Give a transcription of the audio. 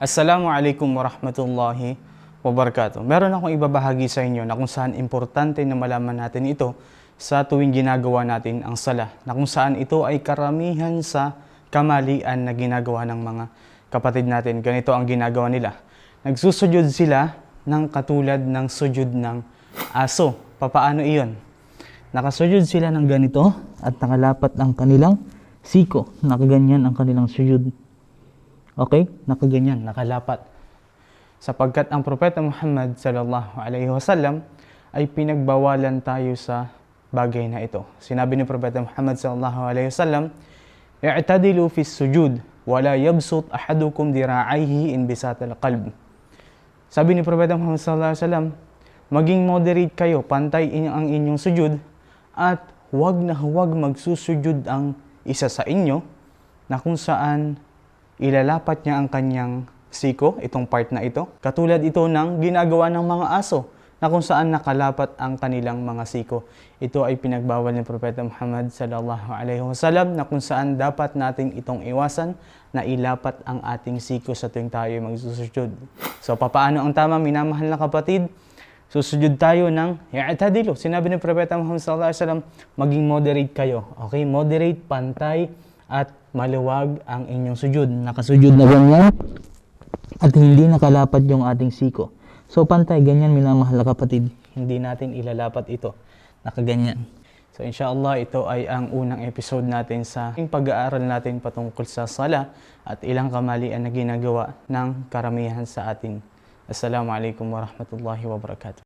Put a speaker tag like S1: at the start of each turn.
S1: Assalamualaikum warahmatullahi wabarakatuh. Meron akong ibabahagi sa inyo na kung saan importante na malaman natin ito sa tuwing ginagawa natin ang sala. Na kung saan ito ay karamihan sa kamalian na ginagawa ng mga kapatid natin. Ganito ang ginagawa nila. Nagsusujud sila ng katulad ng sujud ng aso. Papaano iyon? Nakasujud sila ng ganito at nakalapat ang kanilang siko. Nakaganyan ang kanilang sujud. Okay? Nakaganyan, nakalapat. Sapagkat ang propeta Muhammad sallallahu alaihi wasallam ay pinagbawalan tayo sa bagay na ito. Sinabi ni propeta Muhammad sallallahu alaihi wasallam, "I'tadilu fi sujud wa la yabsut ahadukum dira'aihi in bisatal qalb." Sabi ni propeta Muhammad sallallahu alaihi wasallam, maging moderate kayo, pantay ang inyong sujud at huwag na huwag magsusujud ang isa sa inyo na kung saan ilalapat niya ang kanyang siko, itong part na ito. Katulad ito ng ginagawa ng mga aso na kung saan nakalapat ang kanilang mga siko. Ito ay pinagbawal ni Propeta Muhammad sallallahu alaihi wasallam na kung saan dapat nating itong iwasan na ilapat ang ating siko sa tuwing tayo magsusujud. So papaano ang tama minamahal na kapatid? Susujud tayo ng i'tadilu. Sinabi ni Propeta Muhammad sallallahu alaihi wasallam, maging moderate kayo. Okay, moderate, pantay at maluwag ang inyong sujud. Nakasujud na ganyan at hindi nakalapat yung ating siko. So pantay, ganyan minamahal na kapatid. Hindi natin ilalapat ito. Nakaganyan. So inshallah ito ay ang unang episode natin sa pag-aaral natin patungkol sa sala at ilang kamalian na ginagawa ng karamihan sa atin. Assalamualaikum warahmatullahi wabarakatuh.